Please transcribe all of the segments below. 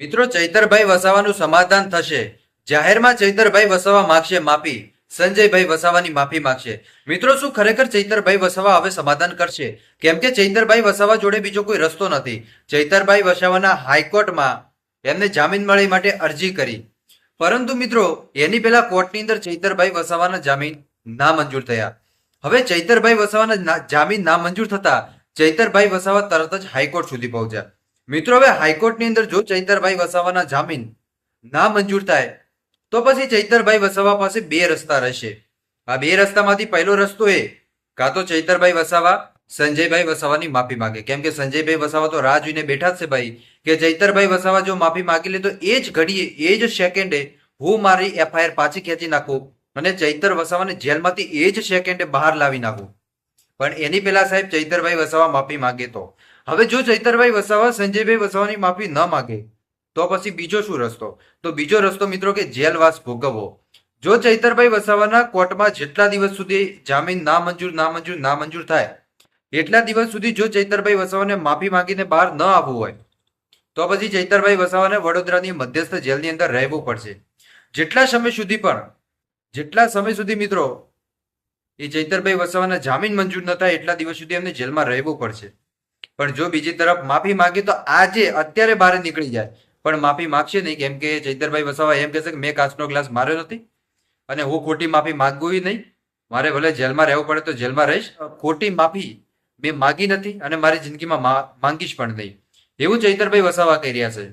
મિત્રો, ચૈતરભાઈ વસાવાનું સમાધાન થશે. જાહેરમાં ચૈતરભાઈ વસાવા માગશે માફી. સંજયભાઈ વસાવાની માફી માગશે. મિત્રો, શું ખરેખર ચૈતરભાઈ વસાવા હવે સમાધાન કરશે? કેમ કે ચૈતરભાઈ વસાવા જોડે બીજો કોઈ રસ્તો નથી. ચૈતરભાઈ વસાવાના હાઈકોર્ટમાં એમને જામીન મળે માટે અરજી કરી. પરંતુ મિત્રો, એની પહેલા કોર્ટની અંદર ચૈતરભાઈ વસાવાના જામીન નામંજૂર થયા. હવે ચૈતરભાઈ વસાવાના જામીન ના- મંજૂર થતા ચૈતરભાઈ વસાવા તરત જ હાઈકોર્ટ સુધી પહોંચ્યા. મિત્રો, હવે હાઈકોર્ટની અંદર જો ચૈતરભાઈ વસાવાના જામીન ના મંજૂર થાય, તો પછી ચૈતરભાઈ વસાવા પાસે બે રસ્તા રહેશે. આ બે રસ્તામાંથી પહેલો રસ્તો એ, કાં તો ચૈતરભાઈ વસાવા, સંજયભાઈ વસાવાની માફી માંગે. કેમ કે સંજયભાઈ વસાવા તો રાહ જોઈને બેઠા છે ભાઈ. કે ચૈતરભાઈ વસાવા જો માફી માંગી લે, તો એ જ ઘડીએ, એ જ સેકન્ડે હું મારી એફઆઈઆર પાછી ખેંચી નાખું અને ચૈતર વસાવાને જેલમાંથી એ જ સેકન્ડે બહાર લાવી નાખું. પણ એની પહેલા સાહેબ ચૈતરભાઈ વસાવા માફી માંગે તો. હવે જો ચૈતરભાઈ વસાવા, સંજયભાઈ વસાવાની માફી ન માગે, તો પછી બીજો શું રસ્તો? તો બીજો રસ્તો મિત્રો કે જેલવાસ ભોગવવો. જો ચૈતરભાઈ વસાવાના કોર્ટમાં જેટલા દિવસ સુધી જામીન ના મંજૂર ના મંજૂર ના મંજૂર થાય, એટલા દિવસ સુધી જો ચૈતરભાઈ વસાવાને માફી માંગીને બહાર ન આવવું હોય, તો પછી ચૈતરભાઈ વસાવાને વડોદરાની મધ્યસ્થ જેલની અંદર રહેવું પડશે. જેટલા સમય સુધી પણ, જેટલા સમય સુધી મિત્રો, એ ચૈતરભાઈ વસાવાના જામીન મંજૂર ન થાય, એટલા દિવસ સુધી એમને જેલમાં રહેવું પડશે. પણ જો બીજી તરફ માફી માંગે તો આજે, અત્યારે બહાર નીકળી જાય. પણ માફી માગશે નહીં. કેમ કે ચૈતરભાઈ વસાવા એમ કહેશે કે મેં કાચનો ગ્લાસ માર્યો નથી અને હું ખોટી માફી માંગવું નહીં. મારે ભલે જેલમાં રહેવું પડે તો જેલમાં રહીશ. ખોટી માફી મેં માગી નથી અને મારી જિંદગીમાં માંગીશ પણ નહીં. એવું ચૈતરભાઈ વસાવા કહી રહ્યા છે.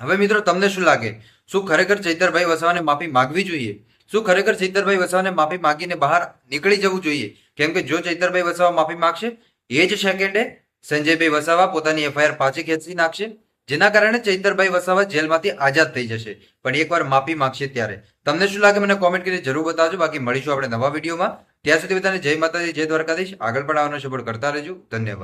હવે મિત્રો તમને શું લાગે? શું ખરેખર ચૈતરભાઈ વસાવાને માફી માગવી જોઈએ? શું ખરેખર ચૈતરભાઈ વસાવાને માફી માગીને બહાર નીકળી જવું જોઈએ? કેમ કે જો ચૈતરભાઈ વસાવા માફી માગશે, એ જ સેકન્ડે સંજયભાઈ વસાવા પોતાની એફઆઈઆર પાછી ખેંચી નાખશે, જેના કારણે ચૈતરભાઈ વસાવા જેલમાંથી આઝાદ થઈ જશે. પણ એકવાર માફી માંગશે ત્યારે. તમને શું લાગે મને કોમેન્ટ કરીને જરૂર બતાવજો. બાકી મળીશું આપણે નવા વિડીયોમાં. ત્યાં સુધી બધાને જય માતાજી, જય દ્વારકાધીશ. આગળ પણ આવવાનો સપોર્ટ કરતા રહેજો. ધન્યવાદ.